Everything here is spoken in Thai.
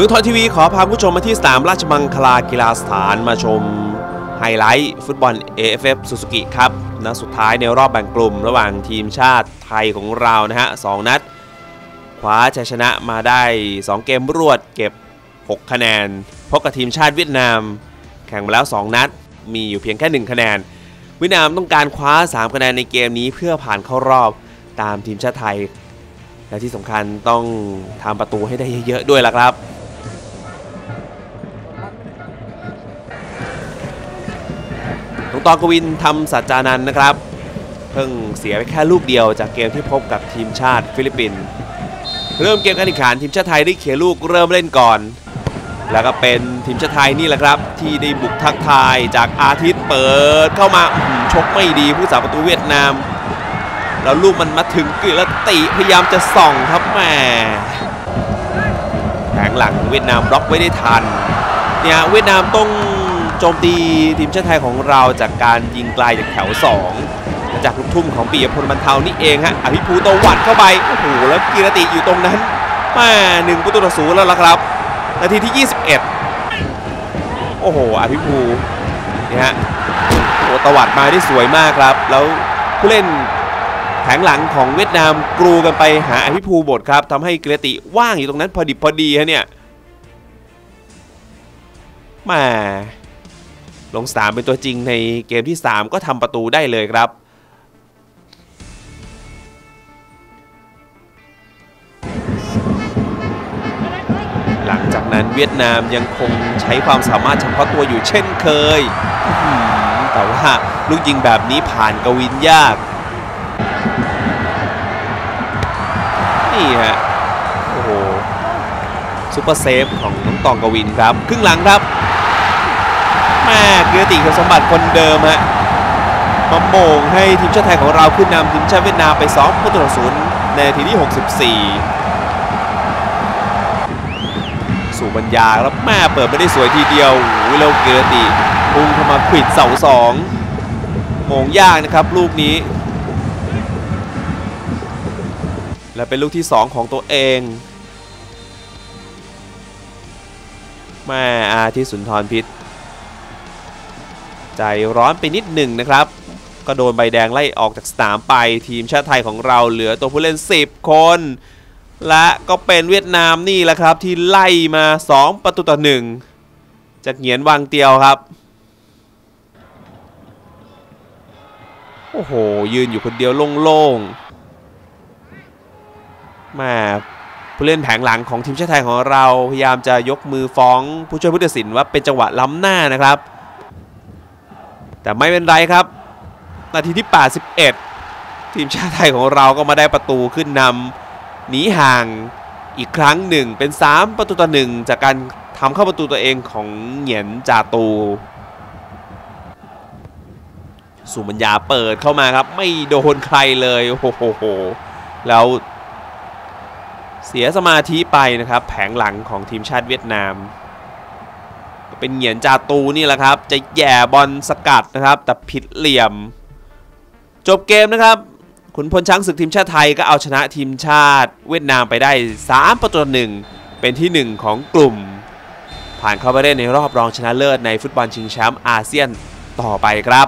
มืองทองทีวีขอพาผู้ชมมาที่สนามราชมังคลากีฬาสถานมาชมไฮไลท์ฟุตบอล AFF ซูซูกิครับนัดสุดท้ายในรอบแบ่งกลุ่ม ระหว่างทีมชาติไทยของเรานะฮะสองนัดคว้าชัยชนะมาได้ 2 เกมรวดเก็บ 6 คะแนนพบกับทีมชาติเวียดนาม แข่งมาแล้ว 2 นัด มีอยู่เพียงแค่ 1 คะแนน เวียดนามต้องการคว้า 3 คะแนนในเกมนี้เพื่อผ่านเข้ารอบตามทีมชาติไทย และที่สำคัญต้องทำประตูให้ได้เยอะๆด้วยล่ะครับ ตรงตอกวินทำสัจจานันนะครับ เพิ่งเสียไปแค่ลูกเดียวจากเกมที่พบกับทีมชาติฟิลิปปินส์เริ่มเกมการแข่งขันทีมชาติไทยได้เขียลูกเริ่มเล่นก่อน แล้วก็เป็นทีมชาติไทยนี่แหละครับ ที่ได้บุกทักทายจากอาทิตย์เปิดเข้ามาชกไม่ดีผู้สาประตูเวียดนาม แล้วลูกมันมาถึงกึแล้วติพยายามจะส่องครับแม่แผงหลังเวียดนามบล็อกไว้ได้ทันเนี่ยเวียดนามต้อง โจมตีทีมชาติไทยของเราจากการยิงไกลจากแถว 2 จากลูกทุ่มของปียพลบรรเทานี่เองฮะอภิภูตวัดเข้าไปโอ้โหแล้วกีรติอยู่ตรงนั้นม่หนึ่งประตูต่อศูนย์แล้วล่ะครับนาทีที่ 21 โอ้โหอภิภูนี่ฮะโอ้ตวัดมาได้สวยมากครับ แล้วผู้เล่นแผงหลังของเวียดนามกรูกันไปหาอภิภูบทครับทำให้กีรติว่างอยู่ตรงนั้นพอดิบพอดีฮะเนี่ยมา ลงสนามเป็นตัวจริงในเกมที่ 3 ก็ทำประตูได้เลยครับ หลังจากนั้นเวียดนามยังคงใช้ความสามารถเฉพาะตัวอยู่เช่นเคยอื้อหือแต่ว่าลูกยิงแบบนี้ผ่านกวินยาก นี่ฮะ โอ้โหซุปเปอร์เซฟของน้องตองกวินครับ ครึ่งหลังครับ แม่เกียรติคุณสมบัติคนเดิมฮะมาโมงให้ทีมชาติไทยของเราขึ้นนำทีมชาติเวียดนามไป2ประตูต่อศูนย์ในทีที่ 64 สู่บรรยาแล้วแม่เปิดไม่ได้สวยทีเดียวโอ้ยแล้วเกียรติพุ่งเข้ามาขวิดเสาสองมงยากนะครับลูกนี้ และเป็นลูกที่ 2 ของตัวเองแม่อาทิสุนทรพิษ ใจร้อนไปนิดหนึ่งนะครับ ก็โดนใบแดงไล่ออกจากสนามไปทีมชาติไทยของเราเหลือตัวผู้เล่น 10 คน และก็เป็นเวียดนามนี่แหละครับที่ไล่มา 2 ประตูต่อ1จากเหงียนวางเตียวครับ โอ้โห ยืนอยู่คนเดียวโล่งๆมาผู้เล่นแผงหลังของทีมชาติไทยของเราพยายามจะยกมือฟ้องผู้ช่วยผู้ตัดสินว่าเป็นจังหวะล้ำหน้านะครับ แต่ไม่เป็นไรครับ นาทีที่ 81 ทีมชาติไทยของเราก็มาได้ประตูขึ้นนำหนีห่างอีกครั้งหนึ่งเป็น 3 ประตูต่อหนึ่งจากการทำเข้าประตูตัวเองของเหงียนจาตู สุมัญญาเปิดเข้ามาครับ ไม่โดนใครเลยโอ้โหแล้วเสียสมาธิไปนะครับ แผงหลังของทีมชาติเวียดนาม เป็นเหงียนจาตูนี่แหละครับ จะแย่บอลสกัดนะครับ แต่ผิดเหลี่ยม จบเกมนะครับ ขุนพลช้างศึกทีมชาติไทยก็เอาชนะทีมชาติเวียดนามไปได้ 3 ประตูหนึ่งเป็นที่ 1 ของกลุ่ม ผ่านเข้าไปเล่นในรอบรองชนะเลิศในฟุตบอลชิงแชมป์อาเซียนต่อไปครับ